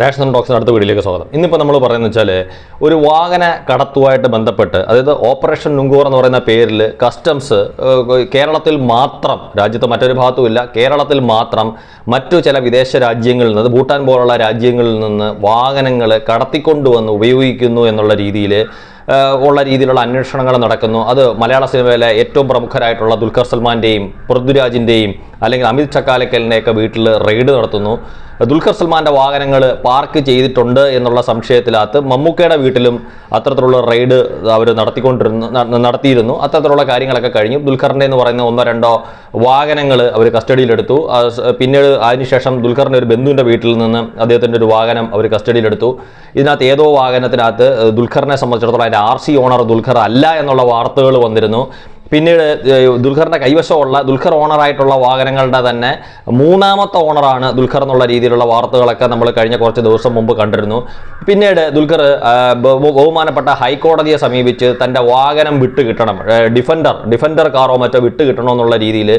Ration ടോക്സിന് അടുത്ത വീഡിയോയിലേക്ക് സ്വാഗതം. ഇന്നിപ്പോൾ നമ്മൾ പറയുന്നത് വെച്ചാൽ ഒരു വാഹന കടത്തുമായിട്ട് ബന്ധപ്പെട്ട് അതായത് ഓപ്പറേഷൻ നുങ്കൂർ എന്ന് പറയുന്ന പേരിൽ കസ്റ്റംസ് കേരളത്തിൽ മാത്രം രാജ്യത്ത് മറ്റൊരു ഭാഗത്തുമില്ല കേരളത്തിൽ മാത്രം മറ്റു ചില വിദേശ രാജ്യങ്ങളിൽ നിന്ന് ഭൂട്ടാൻ പോലുള്ള രാജ്യങ്ങളിൽ നിന്ന് വാഹനങ്ങൾ കടത്തിക്കൊണ്ടുവന്ന് ഉപയോഗിക്കുന്നു എന്നുള്ള രീതിയിൽ ഉള്ള രീതിയിലുള്ള അന്വേഷണങ്ങൾ നടക്കുന്നു. അത് മലയാള സിനിമയിലെ ഏറ്റവും പ്രമുഖരായിട്ടുള്ള ദുൽഖർ സൽമാന്റെയും പൃഥ്വിരാജിന്റെയും അല്ലെങ്കിൽ അമിത് ചക്കാലക്കലിന്റെയൊക്കെ വീട്ടിൽ റെയ്ഡ് നടത്തുന്നു. ദുൽഖർ സൽമാന്റെ വാഹനങ്ങൾ പാർക്ക് ചെയ്തിട്ടുണ്ട് എന്നുള്ള സംശയത്തിനകത്ത് മമ്മൂക്കയുടെ വീട്ടിലും അത്തരത്തിലുള്ള റെയ്ഡ് അവർ നടത്തിക്കൊണ്ടിരുന്നു നടത്തിയിരുന്നു. അത്തരത്തിലുള്ള കാര്യങ്ങളൊക്കെ കഴിഞ്ഞു. ദുൽഖറിന്റെ എന്ന് പറയുന്ന ഒന്നോ രണ്ടോ വാഹനങ്ങൾ അവർ കസ്റ്റഡിയിലെടുത്തു. പിന്നീട് അതിനുശേഷം ദുൽഖറിന്റെ ഒരു ബന്ധുവിന്റെ വീട്ടിൽ നിന്ന് അദ്ദേഹത്തിന്റെ ഒരു വാഹനം അവർ കസ്റ്റഡിയിലെടുത്തു. ഇതിനകത്ത് ഏതോ വാഹനത്തിനകത്ത് ദുൽഖറിനെ സംബന്ധിച്ചിടത്തോളം അതിന്റെ ആർ സി ഓണർ ദുൽഖർ അല്ല എന്നുള്ള വാർത്തകൾ വന്നിരുന്നു. പിന്നീട് ദുൽഖറിന്റെ കൈവശമുള്ള ദുൽഖർ ഓണറായിട്ടുള്ള വാഹനങ്ങളുടെ തന്നെ മൂന്നാമത്തെ ഓണറാണ് ദുൽഖർ എന്നുള്ള രീതിയിലുള്ള വാർത്തകളൊക്കെ നമ്മൾ കഴിഞ്ഞ കുറച്ച് ദിവസം മുമ്പ് കണ്ടിരുന്നു. പിന്നീട് ദുൽഖർ ബഹുമാനപ്പെട്ട ഹൈക്കോടതിയെ സമീപിച്ച് തന്റെ വാഹനം വിട്ട് കിട്ടണം. ഡിഫൻഡർ ഡിഫൻഡർ കാറോ മറ്റോ വിട്ട് കിട്ടണം എന്നുള്ള രീതിയിൽ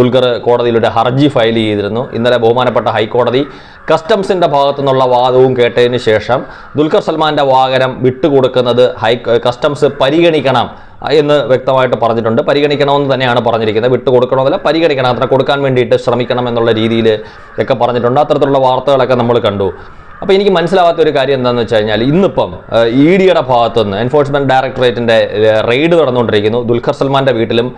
ദുൽഖർ കോടതിയിലൂടെ ഹർജി ഫയൽ ചെയ്തിരുന്നു. ഇന്നലെ ബഹുമാനപ്പെട്ട ഹൈക്കോടതി കസ്റ്റംസിന്റെ ഭാഗത്തു നിന്നുള്ള വാദവും കേട്ടതിന് ശേഷം ദുൽഖർ സൽമാന്റെ വാഹനം വിട്ടുകൊടുക്കുന്നത് ഹൈ കസ്റ്റംസ് പരിഗണിക്കണം എന്ന് വ്യക്തമായിട്ട് പറഞ്ഞിട്ടുണ്ട്. പരിഗണിക്കണമെന്ന് തന്നെയാണ് പറഞ്ഞിരിക്കുന്നത്. വിട്ടു കൊടുക്കണമെന്നല്ല പരിഗണിക്കണം അത്ര കൊടുക്കാൻ വേണ്ടിയിട്ട് ശ്രമിക്കണം എന്നുള്ള രീതിയിൽ ഒക്കെ പറഞ്ഞിട്ടുണ്ട്. അത്തരത്തിലുള്ള വാർത്തകളൊക്കെ നമ്മൾ കണ്ടു. അപ്പോൾ എനിക്ക് മനസ്സിലാവാത്ത ഒരു കാര്യം എന്താണെന്ന് വെച്ച് കഴിഞ്ഞാൽ ഇന്നിപ്പം ഇ ഡിയുടെ ഭാഗത്തുനിന്ന് എൻഫോഴ്സ്മെന്റ് ഡയറക്ടറേറ്റിന്റെ റെയ്ഡ് നടന്നുകൊണ്ടിരിക്കുന്നു. ദുൽഖർ സൽമാന്റെ വീട്ടിലും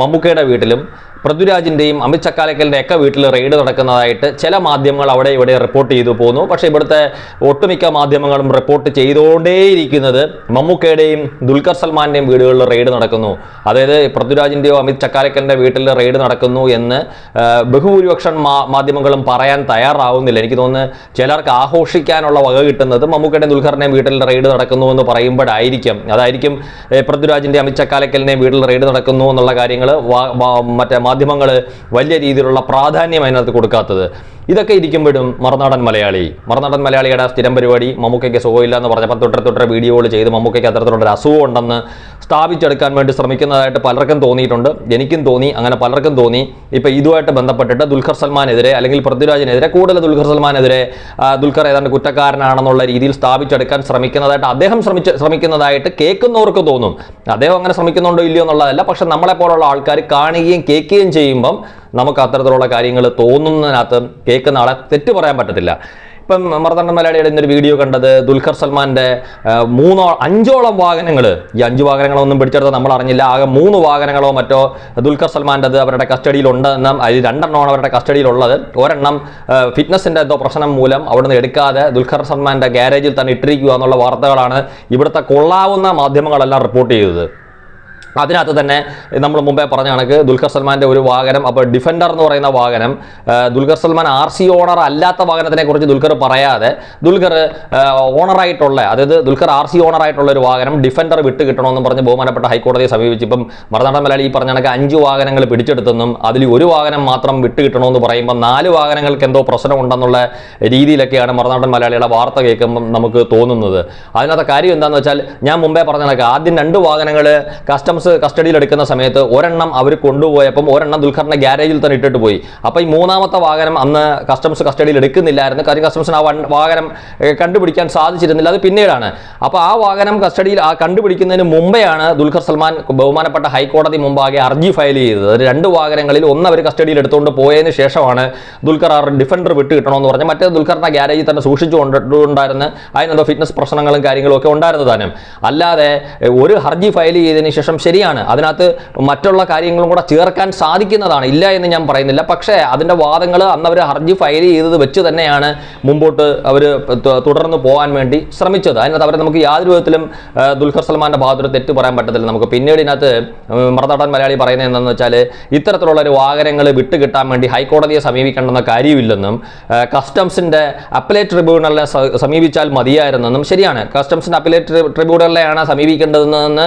മമ്മൂക്കയുടെ വീട്ടിലും പൃഥ്വിരാജിന്റെയും അമിത് ചക്കാലക്കലിന്റെ ഒക്കെ വീട്ടിൽ റെയ്ഡ് നടക്കുന്നതായിട്ട് ചില മാധ്യമങ്ങൾ അവിടെ ഇവിടെ റിപ്പോർട്ട് ചെയ്തു പോന്നു. പക്ഷേ ഇവിടുത്തെ ഒട്ടുമിക്ക മാധ്യമങ്ങളും റിപ്പോർട്ട് ചെയ്തുകൊണ്ടേയിരിക്കുന്നത് മമ്മൂക്കയുടെയും ദുൽഖർ സൽമാന്റെയും വീടുകളിൽ റെയ്ഡ് നടക്കുന്നു. അതായത് പൃഥ്വിരാജിന്റെയോ അമിത് ചക്കാലക്കലിന്റെ വീട്ടിൽ റെയ്ഡ് നടക്കുന്നു എന്ന് ബഹുഭൂരിപക്ഷം മാധ്യമങ്ങളും പറയാൻ തയ്യാറാവുന്നില്ല. എനിക്ക് തോന്നുന്നു ചിലർക്ക് ആഘോഷിക്കാനുള്ള വക കിട്ടുന്നത് മമ്മൂക്കയുടെയും ദുൽഖറിന്റെയും വീട്ടിൽ റെയ്ഡ് നടക്കുന്നു എന്ന് പറയുമ്പോഴായിരിക്കും. അതായിരിക്കും ഏ, പൃഥ്വിരാജിന്റെ അമിത് ചക്കാലക്കലിന്റെയും വീട്ടിൽ റെയ്ഡ് നടക്കുന്നു എന്നുള്ള കാര്യങ്ങൾ മറ്റേ മാധ്യമങ്ങൾ വലിയ രീതിയിലുള്ള പ്രാധാന്യം അതിനകത്ത് കൊടുക്കാത്തത്. ഇതൊക്കെ ഇരിക്കുമ്പോഴും മറുനാടൻ മലയാളി. മറുനാടൻ മലയാളിയുടെ സ്ഥിരം പരിപാടി മമ്മൂക്കയ്ക്ക് സുഖമില്ല എന്ന് പറഞ്ഞപ്പോൾ തൊട്ടര തൊട്ടര വീഡിയോകൾ ചെയ്ത് മമ്മൂക്കയ്ക്ക് അത്തരത്തിലുള്ള അസുഖം ഉണ്ടെന്ന് സ്ഥാപിച്ചെടുക്കാൻ വേണ്ടി ശ്രമിക്കുന്നതായിട്ട് പലർക്കും തോന്നിയിട്ടുണ്ട്. എനിക്കും തോന്നി അങ്ങനെ പലർക്കും തോന്നി. ഇപ്പോൾ ഇതുമായിട്ട് ബന്ധപ്പെട്ടിട്ട് ദുൽഖർ സൽമാനെതിരെ അല്ലെങ്കിൽ പൃഥ്വിരാജിനെതിരെ കൂടുതൽ ദുൽഖർ സൽമാനെതിരെ ദുൽഖർ ഏതാണ്ട് കുറ്റക്കാരനാണെന്നുള്ള രീതിയിൽ സ്ഥാപിച്ചെടുക്കാൻ ശ്രമിക്കുന്നതായിട്ട് അദ്ദേഹം ശ്രമിച്ച് ശ്രമിക്കുന്നതായിട്ട് കേൾക്കുന്നവർക്ക് തോന്നും. അദ്ദേഹം അങ്ങനെ ശ്രമിക്കുന്നുണ്ടോ ഇല്ലയോ എന്നുള്ളതല്ല. പക്ഷെ നമ്മളെപ്പോലുള്ള ആൾക്കാർ കാണുകയും കേൾക്കുകയും ചെയ്യുമ്പം നമുക്ക് അത്തരത്തിലുള്ള കാര്യങ്ങൾ തോന്നുന്നതിനകത്ത് കേൾക്കുന്ന ആളെ തെറ്റ് പറയാൻ പറ്റത്തില്ല. ഇപ്പം മർദ്ദണ്ഡ മലയാളിയുടെ ഇന്നൊരു വീഡിയോ കണ്ടത് ദുൽഖർ സൽമാന്റെ മൂന്നോ അഞ്ചോളം വാഹനങ്ങൾ ഈ അഞ്ച് വാഹനങ്ങളൊന്നും പിടിച്ചെടുത്ത് നമ്മൾ അറിഞ്ഞില്ല. ആകെ മൂന്ന് വാഹനങ്ങളോ മറ്റോ ദുൽഖർ സൽമാന്റെത് അവരുടെ കസ്റ്റഡിയിലുണ്ട് എന്നും അതിൽ രണ്ടെണ്ണമാണ് അവരുടെ കസ്റ്റഡിയിലുള്ളത്. ഒരെണ്ണം ഫിറ്റ്നസിന്റെ എന്തോ പ്രശ്നം മൂലം അവിടുന്ന് എടുക്കാതെ ദുൽഖർ സൽമാന്റെ ഗാരേജിൽ തന്നെ ഇട്ടിരിക്കുക എന്നുള്ള വാർത്തകളാണ് ഇവിടുത്തെ കൊള്ളാവുന്ന മാധ്യമങ്ങളെല്ലാം റിപ്പോർട്ട് ചെയ്തത്. അതിനകത്ത് തന്നെ നമ്മൾ മുമ്പേ പറഞ്ഞ കണക്ക് ദുൽഖർ സൽമാന്റെ ഒരു വാഹനം അപ്പോൾ ഡിഫൻഡർ എന്ന് പറയുന്ന വാഹനം Dulquer Salmaan R C owner അല്ലാത്ത വാഹനത്തിനെ കുറിച്ച് ദുൽഖർ പറയാതെ ദുൽഖർ ഓണറായിട്ടുള്ള അതായത് ദുൽഖർ ആർ സി ഓണറായിട്ടുള്ള ഒരു വാഹനം ഡിഫൻഡർ വിട്ട് കിട്ടണമെന്ന് പറഞ്ഞ് ബഹുമാനപ്പെട്ട ഹൈക്കോടതിയെ സമീപിച്ച് ഇപ്പം മറുനാടൻ മലയാളി ഈ പറഞ്ഞ കണക്ക് അഞ്ച് വാഹനങ്ങൾ പിടിച്ചെടുത്തെന്നും അതിൽ ഒരു വാഹനം മാത്രം വിട്ട് കിട്ടണമെന്ന് പറയുമ്പോൾ നാല് വാഹനങ്ങൾക്ക് എന്തോ പ്രശ്നമുണ്ടെന്നുള്ള രീതിയിലൊക്കെയാണ് മറുനാടൻ മലയാളിയുടെ വാർത്ത കേൾക്കുമ്പം നമുക്ക് തോന്നുന്നത്. അതിനകത്തെ കാര്യം എന്താണെന്ന് വെച്ചാൽ ഞാൻ മുമ്പേ പറഞ്ഞ കണക്ക് ആദ്യം രണ്ട് വാഹനങ്ങൾ കസ്റ്റംസ് കസ്റ്റഡിയിൽ എടുക്കുന്ന സമയത്ത് ഒരെണ്ണം അവർ കൊണ്ടുപോയപ്പം ഒരെണ്ണം ദുൽഖറിന്റെ ഗ്യാരേജിൽ തന്നെ ഇട്ടിട്ട് പോയി. അപ്പോൾ ഈ മൂന്നാമത്തെ വാഹനം അന്ന് കസ്റ്റംസ് കസ്റ്റഡിയിൽ എടുക്കുന്നില്ലായിരുന്നു. കാര്യം കസ്റ്റംസിന് ആ വാഹനം കണ്ടുപിടിക്കാൻ സാധിച്ചിരുന്നില്ല. അത് പിന്നീടാണ്. അപ്പോൾ ആ വാഹനം കസ്റ്റഡിയിൽ ആ കണ്ടുപിടിക്കുന്നതിന് മുമ്പെയാണ് ദുൽഖർ സൽമാൻ ബഹുമാനപ്പെട്ട ഹൈക്കോടതി മുമ്പാകെ അർജി ഫയൽ ചെയ്തത്. രണ്ട് വാഹനങ്ങളിൽ ഒന്ന് അവർ കസ്റ്റഡിയിൽ എടുത്തുകൊണ്ട് പോയതിന് ശേഷമാണ് ദുൽഖർ ആ ഡിഫൻഡർ വിട്ട് കിട്ടണമെന്ന് പറഞ്ഞ് മറ്റേ ദുൽഖറിന്റെ ഗ്യാരേജിൽ തന്നെ സൂക്ഷിച്ചുകൊണ്ടുണ്ടായിരുന്ന അതിനെന്തോ ഫിറ്റ്നസ് പ്രശ്നങ്ങളും കാര്യങ്ങളും ഒക്കെ ഉണ്ടായിരുന്നു താനും അല്ലാതെ ഒരു ഹർജി ഫയൽ ചെയ്തതിന് ശേഷം ശരിയാണ്. അതിനകത്ത് മറ്റുള്ള കാര്യങ്ങളും കൂടെ ചേർക്കാൻ സാധിക്കുന്നതാണ്. ഇല്ല എന്ന് ഞാൻ പറയുന്നില്ല. പക്ഷേ അതിന്റെ വാദങ്ങൾ അന്ന് അവർ ഹർജി ഫയൽ ചെയ്തത് വെച്ച് തന്നെയാണ് മുമ്പോട്ട് അവർ തുടർന്ന് പോകാൻ വേണ്ടി ശ്രമിച്ചത്. അതിനകത്ത് അവർ നമുക്ക് യാതൊരു വിധത്തിലും ദുൽഖർ സൽമാന്റെ ഭാഗത്തൊരു തെറ്റ് പറയാൻ പറ്റത്തില്ല. നമുക്ക് പിന്നീട് ഇതിനകത്ത് മറത്താടൻ മലയാളി പറയുന്നത് എന്താണെന്ന് വെച്ചാൽ ഇത്തരത്തിലുള്ള ഒരു വാഹനങ്ങൾ വിട്ടുകിട്ടാൻ വേണ്ടി ഹൈക്കോടതിയെ സമീപിക്കേണ്ടെന്ന കാര്യമില്ലെന്നും കസ്റ്റംസിന്റെ അപ്പലേറ്റ് ട്രിബ്യൂണലിനെ സമീപിച്ചാൽ മതിയായിരുന്നെന്നും ശരിയാണ്. കസ്റ്റംസിന്റെ അപ്പലേറ്റ് ട്രിബ്യൂണലിനെയാണ് സമീപിക്കേണ്ടതെന്ന്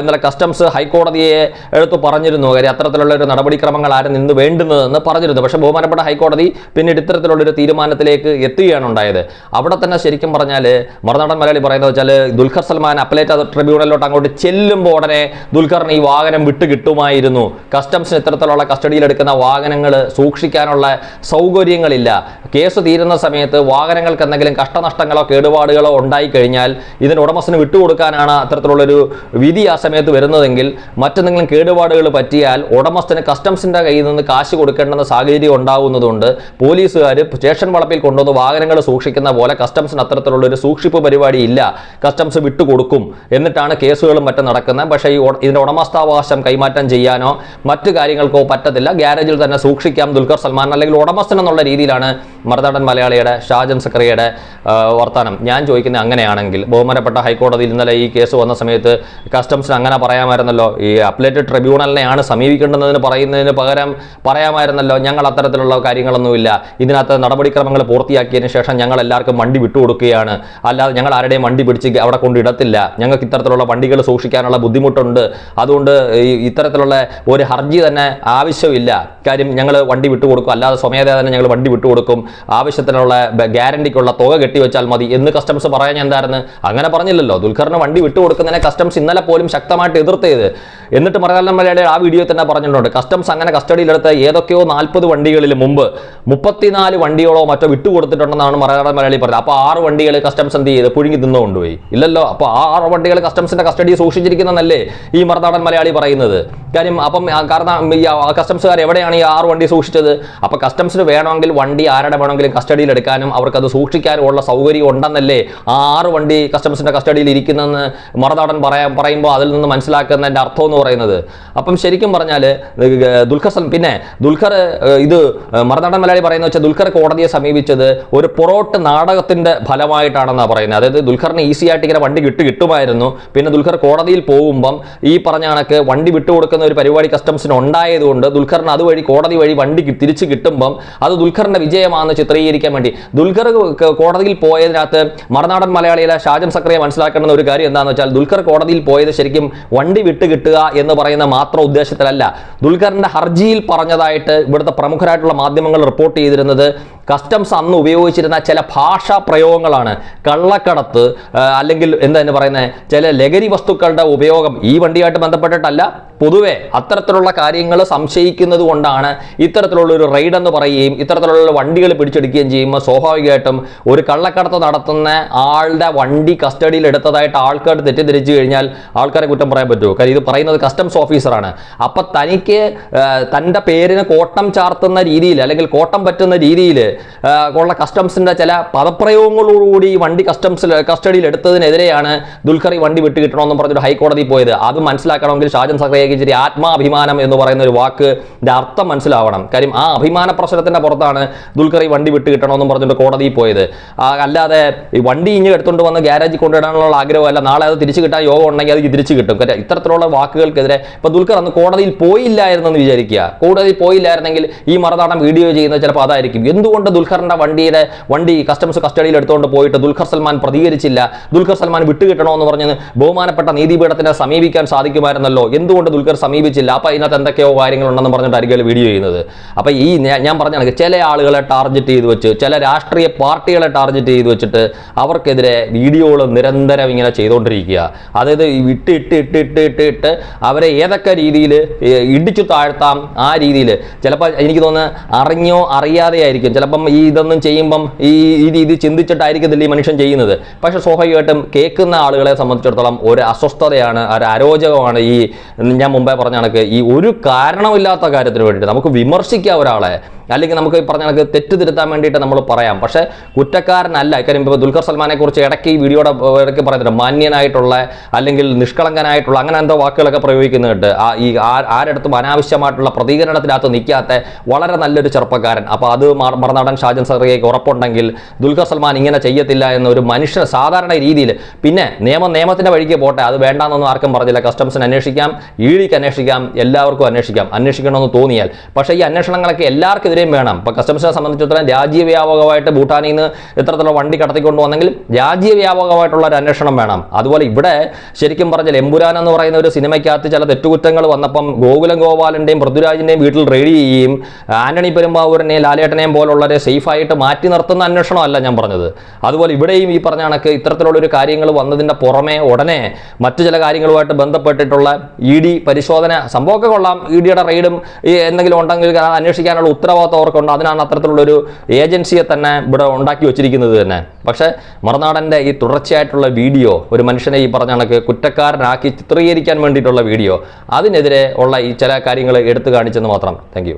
ഇന്നലെ കസ്റ്റംസ് ഹൈക്കോടതിയെ എടുത്തു പറഞ്ഞിരുന്നു. കാര്യം അത്തരത്തിലുള്ള ഒരു നടപടിക്രമങ്ങൾ ആരും നിന്ന് വേണ്ടുന്നതെന്ന് പറഞ്ഞിരുന്നു. പക്ഷേ ബഹുമാനപ്പെട്ട ഹൈക്കോടതി പിന്നീട് ഇത്തരത്തിലുള്ളൊരു തീരുമാനത്തിലേക്ക് എത്തുകയാണ് ഉണ്ടായത്. അവിടെ തന്നെ ശരിക്കും പറഞ്ഞാൽ മറുനാടൻ മലയാളി പറയുന്നത് വെച്ചാൽ ദുൽഖർ സൽമാൻ അപ്പലേറ്റ് ട്രിബ്യൂണലിലോട്ട് അങ്ങോട്ട് ചെല്ലുമ്പോൾ ഉടനെ ദുൽഖറിന് ഈ വാഹനം വിട്ടുകിട്ടുമായിരുന്നു കസ്റ്റംസിന് ഇത്തരത്തിലുള്ള കസ്റ്റഡിയിലെടുക്കുന്ന വാഹനങ്ങൾ സൂക്ഷിക്കാനുള്ള സൗകര്യങ്ങളില്ല. കേസ് തീരുന്ന സമയത്ത് വാഹനങ്ങൾക്ക് എന്തെങ്കിലും കഷ്ടനഷ്ടങ്ങളോ കേടുപാടുകളോ ഉണ്ടായി കഴിഞ്ഞാൽ ഇതിന് ഉടമസ്ഥന് വിട്ടുകൊടുക്കാനാണ് അത്തരത്തിലുള്ളൊരു വിധി ആ സമയത്ത് വരുന്നതെങ്കിൽ മറ്റെന്തെങ്കിലും കേടുപാടുകൾ പറ്റിയാൽ ഉടമസ്ഥന് കസ്റ്റംസിന്റെ കയ്യിൽ നിന്ന് കാശ് കൊടുക്കേണ്ടെന്ന സാഹചര്യം ഉണ്ടാകുന്നതുകൊണ്ട് പോലീസുകാർ സ്റ്റേഷൻ വളപ്പിൽ കൊണ്ടുവന്ന് വാഹനങ്ങൾ സൂക്ഷിക്കുന്ന പോലെ കസ്റ്റംസിന് അത്തരത്തിലുള്ള ഒരു സൂക്ഷിപ്പ് പരിപാടി ഇല്ല കസ്റ്റംസ് വിട്ടുകൊടുക്കും. എന്നിട്ടാണ് കേസുകളും മറ്റും നടക്കുന്നത്. പക്ഷേ ഈ ഇതിന്റെ ഉടമസ്ഥാവകാശം കൈമാറ്റം ചെയ്യാനോ മറ്റു കാര്യങ്ങൾക്കോ പറ്റത്തില്ല. ഗ്യാരേജിൽ തന്നെ സൂക്ഷിക്കാം ദുൽഖർ സൽമാൻ അല്ലെങ്കിൽ ഉടമസ്ഥൻ എന്നുള്ള രീതിയിലാണ് മറുനാടൻ മലയാളിയുടെ ഷാജൻ സക്രിയയുടെ വർത്തമാനം ഞാൻ ചോദിക്കുന്നത് അങ്ങനെയാണെങ്കിൽ ബഹുമാനപ്പെട്ട ഹൈക്കോടതിയിൽ ഇന്നലെ ഈ കേസ് വന്ന സമയത്ത് കസ്റ്റംസിന് അങ്ങനെ പറയാമായിരുന്നല്ലോ ഈ അപ്ലേറ്റ് ട്രിബ്യൂണലിനെയാണ് സമീപിക്കേണ്ടതെന്ന് പറയുന്നതിന് പകരം പറയാമായിരുന്നല്ലോ ഞങ്ങൾ അത്തരത്തിലുള്ള കാര്യങ്ങളൊന്നുമില്ല. ഇതിനകത്ത് നടപടിക്രമങ്ങൾ പൂർത്തിയാക്കിയതിന് ശേഷം ഞങ്ങൾ എല്ലാവർക്കും വണ്ടി വിട്ടുകൊടുക്കുകയാണ് അല്ലാതെ ഞങ്ങൾ ആരുടെയും വണ്ടി പിടിച്ച് അവിടെ കൊണ്ടിടത്തില്ല ഞങ്ങൾക്ക് ഇത്തരത്തിലുള്ള വണ്ടികൾ സൂക്ഷിക്കാനുള്ള ബുദ്ധിമുട്ടുണ്ട്. അതുകൊണ്ട് ഈ ഇത്തരത്തിലുള്ള ഒരു ഹർജി തന്നെ ആവശ്യമില്ല. കാര്യം ഞങ്ങൾ വണ്ടി വിട്ടുകൊടുക്കും അല്ലാതെ സ്വമേധയാ തന്നെ ഞങ്ങൾ വണ്ടി വിട്ടുകൊടുക്കും ആവശ്യത്തിനുള്ള ഗ്യാരണ്ടിക്കുള്ള തുക കെട്ടിവെച്ചാൽ മതി എന്ന് കസ്റ്റംസ് പറയാൻ എന്തായിരുന്നു? അങ്ങനെ പറഞ്ഞില്ലല്ലോ. ദുൽഖറിന് വണ്ടി വിട്ടുകൊടുക്കുന്നതിനെ കസ്റ്റംസ് ഇന്നലെ പോലും ശക്തമായിട്ട് എതിർത്തേത് എന്നിട്ട് മലയാളം മലയാളി ആ വീഡിയോ തന്നെ പറഞ്ഞിട്ടുണ്ട്. കസ്റ്റംസ് അങ്ങനെ കസ്റ്റഡിയിലെടുത്ത ഏതൊക്കെയോ നാൽപ്പത് വണ്ടികളിൽ മുമ്പ് മുപ്പത്തിനാല് വണ്ടികളോ മറ്റോ വിട്ടുകൊടുത്തിട്ടുണ്ടെന്നാണ് മലയാളം മലയാളി പറഞ്ഞത്. അപ്പോൾ ആറ് വണ്ടികൾ കസ്റ്റംസ് എന്ത് ചെയ്ത്? പുഴുങ്ങി തിന്നു കൊണ്ടുപോയി ഇല്ലല്ലോ. അപ്പോൾ ആ ആറ് വണ്ടികൾ കസ്റ്റംസിന്റെ കസ്റ്റഡി സൂക്ഷിച്ചിരിക്കുന്നതല്ലേ ഈ മറുനാടൻ മലയാളി പറയുന്നത്? കാര്യം അപ്പം കാരണം കസ്റ്റംസുകാർ എവിടെയാണ് ഈ ആറ് വണ്ടി സൂക്ഷിച്ചത്? അപ്പോൾ കസ്റ്റംസിന് വേണമെങ്കിൽ വണ്ടി ആരുടെ വേണമെങ്കിലും കസ്റ്റഡിയിൽ എടുക്കാനും അവർക്ക് അത് സൂക്ഷിക്കാനും ഉള്ള സൗകര്യം ഉണ്ടെന്നല്ലേ ആ ആറ് വണ്ടി കസ്റ്റംസിന്റെ കസ്റ്റഡിയിൽ ഇരിക്കുന്നതെന്ന് മറുനാടൻ പറയാൻ പറയുമ്പോൾ അതിൽ നിന്ന് മനസ്സിലാക്കുന്നതിന്റെ അർത്ഥം എന്ന് പറയുന്നത്. അപ്പം ശരിക്കും പറഞ്ഞാൽ ദുൽഖർ പിന്നെ ദുൽഖർ ഇത് മറുനാടൻ മലയാളി പറയുന്നത് വെച്ചാൽ ദുൽഖർ കോടതിയെ സമീപിച്ചത് ഒരു പൊറോട്ട് നാടകത്തിന്റെ ഫലമായിട്ടാണെന്നാണ് പറയുന്നത്. അതായത് ദുൽഖറിന് ഈസി ആയിട്ട് ഇങ്ങനെ വണ്ടി കിട്ടു കിട്ടുമായിരുന്നു. പിന്നെ ദുൽഖർ കോടതിയിൽ പോകുമ്പം ഈ പറഞ്ഞ കണക്ക് വണ്ടി വിട്ടുകൊടുക്കുന്ന ഒരു പരിപാടി കസ്റ്റംസിന് ഉണ്ടായതുകൊണ്ട് ദുൽഖറിന് അതുവഴി കോടതി വഴി വണ്ടി തിരിച്ച് കിട്ടുമ്പം അത് ദുൽഖറിന്റെ വിജയമാണെന്ന് ചിത്രീകരിക്കാൻ വേണ്ടി. ദുൽഖർ കോടതിയിൽ പോയതിനകത്ത് മറുനാടൻ മലയാളിയിലെ ഷാജം സക്രിയ മനസ്സിലാക്കേണ്ടുന്ന ഒരു കാര്യം എന്താണെന്ന് വെച്ചാൽ ദുൽഖർ കോടതിയിൽ പോയത് ശരിക്കും വണ്ടി വിട്ട് കിട്ടുക എന്ന് പറയുന്ന മാത്രം ഉദ്ദേശത്തിലല്ല. ദുൽഖറിന്റെ ഹർജിയിൽ പറഞ്ഞതായിട്ട് ഇവിടുത്തെ പ്രമുഖരായിട്ടുള്ള മാധ്യമങ്ങൾ റിപ്പോർട്ട് ചെയ്തിരുന്നത് കസ്റ്റംസ് അന്ന് ഉപയോഗിച്ചിരുന്ന ചില ഭാഷാ പ്രയോഗങ്ങളാണ്. കള്ളക്കടത്ത് അല്ലെങ്കിൽ എന്താ പറയുന്നത് ചില ലഹരി വസ്തുക്കളുടെ ഉപയോഗം ഈ വണ്ടിയായിട്ട് ബന്ധപ്പെട്ടിട്ടല്ല. പൊതുവെ അത്തരത്തിലുള്ള കാര്യങ്ങൾ സംശയിക്കുന്നത് കൊണ്ടാണ് ഇത്തരത്തിലുള്ള ഒരു റെയ്ഡ് എന്ന് പറയുകയും ഇത്തരത്തിലുള്ള വണ്ടികൾ പിടിച്ചെടുക്കുകയും ചെയ്യുമ്പോൾ സ്വാഭാവികമായിട്ടും ഒരു കള്ളക്കടത്ത് നടത്തുന്ന ആളുടെ വണ്ടി കസ്റ്റഡിയിൽ എടുത്തതായിട്ട് ആൾക്കാർ തെറ്റിദ്ധരിച്ചു കഴിഞ്ഞാൽ ആൾക്കാരെ കുറ്റം പറയാൻ പറ്റുമോ? കാര്യം ഇത് പറയുന്നത് കസ്റ്റംസ് ഓഫീസറാണ് അപ്പൊ തനിക്ക് തന്റെ പേരിന് കോട്ടം ചാർത്തുന്ന രീതിയിൽ അല്ലെങ്കിൽ കോട്ടം പറ്റുന്ന രീതിയിൽ ഉള്ള കസ്റ്റംസിന്റെ ചില പദപ്രയോഗങ്ങളോടുകൂടി വണ്ടി കസ്റ്റംസ് കസ്റ്റഡിയിൽ എടുത്തതിനെതിരെയാണ് ദുൽഖർ വണ്ടി വിട്ടുകിട്ടണമെന്ന് പറഞ്ഞൊരു ഹൈക്കോടതി പോയത്. അത് മനസ്സിലാക്കണമെങ്കിൽ ഷാജൻ സക്രിയക്ക് ഇച്ചിരി ആത്മാഭിമാനം എന്ന് പറയുന്ന ഒരു വാക്ക് അർത്ഥം മനസ്സിലാവണം. കാര്യം ആ അഭിമാന പ്രശ്നത്തിന്റെ പുറത്താണ് ദുൽഖറി വണ്ടി വിട്ട് കിട്ടണമെന്നും പറഞ്ഞുകൊണ്ട് കോടതിയിൽ പോയത്. അല്ലാതെ ഈ വണ്ടി ഇഞ്ഞ് എടുത്തുകൊണ്ട് വന്ന് ഗ്യാരേജിൽ കൊണ്ടുവിടാനുള്ള ആഗ്രഹമല്ല. നാളെ അത് തിരിച്ചു കിട്ടാൻ യോഗം ഉണ്ടെങ്കിൽ അത് തിരിച്ചു കിട്ടും. കാര്യം ഇത്തരത്തിലുള്ള വാക്കുകൾക്കെതിരെ ഇപ്പോൾ ദുൽഖർ അന്ന് കോടതിയിൽ പോയില്ലായിരുന്നെന്ന് വിചാരിക്കുക. കോടതിയിൽ പോയില്ലായിരുന്നെങ്കിൽ ഈ മറുനാടൻ വീഡിയോ ചെയ്യുന്നത് ചിലപ്പോൾ അതായിരിക്കും. എന്തുകൊണ്ട് ദുൽഖറിന്റെ വണ്ടിയുടെ വണ്ടി കസ്റ്റംസ് കസ്റ്റഡിയിൽ എടുത്തുകൊണ്ട് പോയിട്ട് ദുൽഖർ സൽമാൻ പ്രതികരിച്ചില്ല? ദുൽഖർ സൽമാൻ വിട്ടുകിട്ടണമെന്ന് പറഞ്ഞ് ബഹുമാനപ്പെട്ട നീതിപീഠത്തിനെ സമീപിക്കാൻ സാധിക്കുമായിരുന്നല്ലോ. എന്തുകൊണ്ട് ദുൽഖർ സമീപിച്ചില്ല. അപ്പോൾ അതിനകത്ത് എന്തൊക്കെയോ കാര്യങ്ങളുണ്ടെന്ന് പറഞ്ഞിട്ടായിരിക്കും വീഡിയോ ചെയ്യുന്നത്. അപ്പോൾ ഈ ഞാൻ- ഞാൻ പറഞ്ഞ കണക്ക് ചില ആളുകളെ ടാർഗറ്റ് ചെയ്ത് വെച്ച് ചില രാഷ്ട്രീയ പാർട്ടികളെ ടാർഗറ്റ് ചെയ്ത് വെച്ചിട്ട് അവർക്കെതിരെ വീഡിയോകൾ നിരന്തരം ഇങ്ങനെ ചെയ്തുകൊണ്ടിരിക്കുക അതായത് ഇട്ട് ഇട്ട് ഇട്ട് ഇട്ട് ഇട്ട് ഇട്ട് അവരെ ഏതൊക്കെ രീതിയിൽ ഇടിച്ചു താഴ്ത്താം ആ രീതിയിൽ. ചിലപ്പോൾ എനിക്ക് തോന്നുന്നത് അറിഞ്ഞോ അറിയാതെ ആയിരിക്കും. ചിലപ്പം ഈ ഇതൊന്നും ചെയ്യുമ്പം ഈ ഈ രീതി ചിന്തിച്ചിട്ടായിരിക്കത്തില്ല ഈ മനുഷ്യൻ ചെയ്യുന്നത്. പക്ഷേ സ്വാഭാവികമായിട്ടും കേൾക്കുന്ന ആളുകളെ സംബന്ധിച്ചിടത്തോളം ഒരു അസ്വസ്ഥതയാണ് ഒരു അരോചകമാണ് ഈ മുമ്പേ പറഞ്ഞ കണക്ക് ഈ ഒരു കാരണമില്ലാത്ത കാര്യത്തിന് വേണ്ടിയിട്ട് നമുക്ക് വിമർശിക്കാം ഒരാളെ അല്ലെങ്കിൽ നമുക്ക് പറഞ്ഞ കണക്ക് തെറ്റ് തിരുത്താൻ വേണ്ടിയിട്ട് നമ്മൾ പറയാം. പക്ഷേ കുറ്റക്കാരനല്ല. ഇക്കാര്യം ഇപ്പോൾ ദുൽഖർ സൽമാനെ കുറിച്ച് ഇടയ്ക്ക് ഈ വീഡിയോയുടെ ഇടയ്ക്ക് പറയുന്നുണ്ട്. മാന്യനായിട്ടുള്ള അല്ലെങ്കിൽ നിഷ്കളങ്കനായിട്ടുള്ള അങ്ങനെ എന്തോ വാക്കുകളൊക്കെ പ്രയോഗിക്കുന്നുണ്ട്. ആ ഈ ആരടുത്തും അനാവശ്യമായിട്ടുള്ള പ്രതികരണത്തിനകത്ത് നിൽക്കാത്ത വളരെ നല്ലൊരു ചെറുപ്പക്കാരൻ. അപ്പോൾ അത് മറന്നടൻ ഷാജൻ സറിയയ്ക്ക് ഉറപ്പുണ്ടെങ്കിൽ ദുൽഖർ സൽമാൻ ഇങ്ങനെ ചെയ്യത്തില്ല എന്നൊരു മനുഷ്യ സാധാരണ രീതിയിൽ. പിന്നെ നിയമം നിയമത്തിന്റെ വഴിക്ക് പോട്ടെ. അത് വേണ്ടാന്നൊന്നും ആർക്കും പറഞ്ഞില്ല. കസ്റ്റംസിന് അന്വേഷിക്കാം ഇ ഡിക്ക് അന്വേഷിക്കാം എല്ലാവർക്കും അന്വേഷിക്കാം. അന്വേഷിക്കണമെന്ന് തോന്നിയാൽ. പക്ഷേ ഈ അന്വേഷണങ്ങളൊക്കെ എല്ലാവർക്കെതിരെ എല്ലാവരെയും വേണം. ഇപ്പോൾ കസ്റ്റംസിനെ സംബന്ധിച്ചിടത്തോളം രാജ്യവ്യാപകമായിട്ട് ഭൂട്ടാനിൽ നിന്ന് ഇത്തരത്തിലുള്ള വണ്ടി കടത്തിക്കൊണ്ട് വന്നെങ്കിൽ രാജ്യവ്യാപകമായിട്ടുള്ള ഒരു അന്വേഷണം വേണം. അതുപോലെ ഇവിടെ ശരിക്കും പറഞ്ഞാൽ എമ്പുരാൻ എന്ന് പറയുന്ന ഒരു സിനിമയ്ക്കകത്ത് ചില തെറ്റുകുറ്റങ്ങൾ വന്നപ്പം ഗോകുലം ഗോപാലന്റെയും പൃഥ്വിരാജിന്റെയും വീട്ടിൽ റെഡി ചെയ്യുകയും ആന്റണി പെരുമ്പാവൂരിനെയും ലാലേട്ടനെയും പോലുള്ളവരെ സേഫായിട്ട് മാറ്റി നിർത്തുന്ന അന്വേഷണമല്ല ഞാൻ പറഞ്ഞത്. അതുപോലെ ഇവിടെയും ഈ പറഞ്ഞ കണക്ക് ഇത്തരത്തിലുള്ള ഒരു കാര്യങ്ങൾ വന്നതിന്റെ പുറമെ ഉടനെ മറ്റു ചില കാര്യങ്ങളുമായിട്ട് ബന്ധപ്പെട്ടിട്ടുള്ള ഇ ഡി പരിശോധന സംഭവമൊക്കെ കൊള്ളാം. ഇ ഡിയുടെ റെയ്ഡും എന്തെങ്കിലും ഉണ്ടെങ്കിൽ അന്വേഷിക്കാനുള്ള ഉത്തരവാദിത്വം അവർക്കുണ്ട്. അതിനാണ് അത്തരത്തിലുള്ളൊരു ഏജൻസിയെ തന്നെ ഇവിടെ ഉണ്ടാക്കി വെച്ചിരിക്കുന്നത് തന്നെ. പക്ഷേ മറുനാടന്റെ ഈ തുടർച്ചയായിട്ടുള്ള വീഡിയോ ഒരു മനുഷ്യനെ ഈ പറഞ്ഞ കണക്ക് കുറ്റക്കാരനാക്കി ചിത്രീകരിക്കാൻ വേണ്ടിയിട്ടുള്ള വീഡിയോ അതിനെതിരെ ഉള്ള ഈ ചില കാര്യങ്ങൾ എടുത്തു കാണിച്ചെന്ന് മാത്രം. താങ്ക്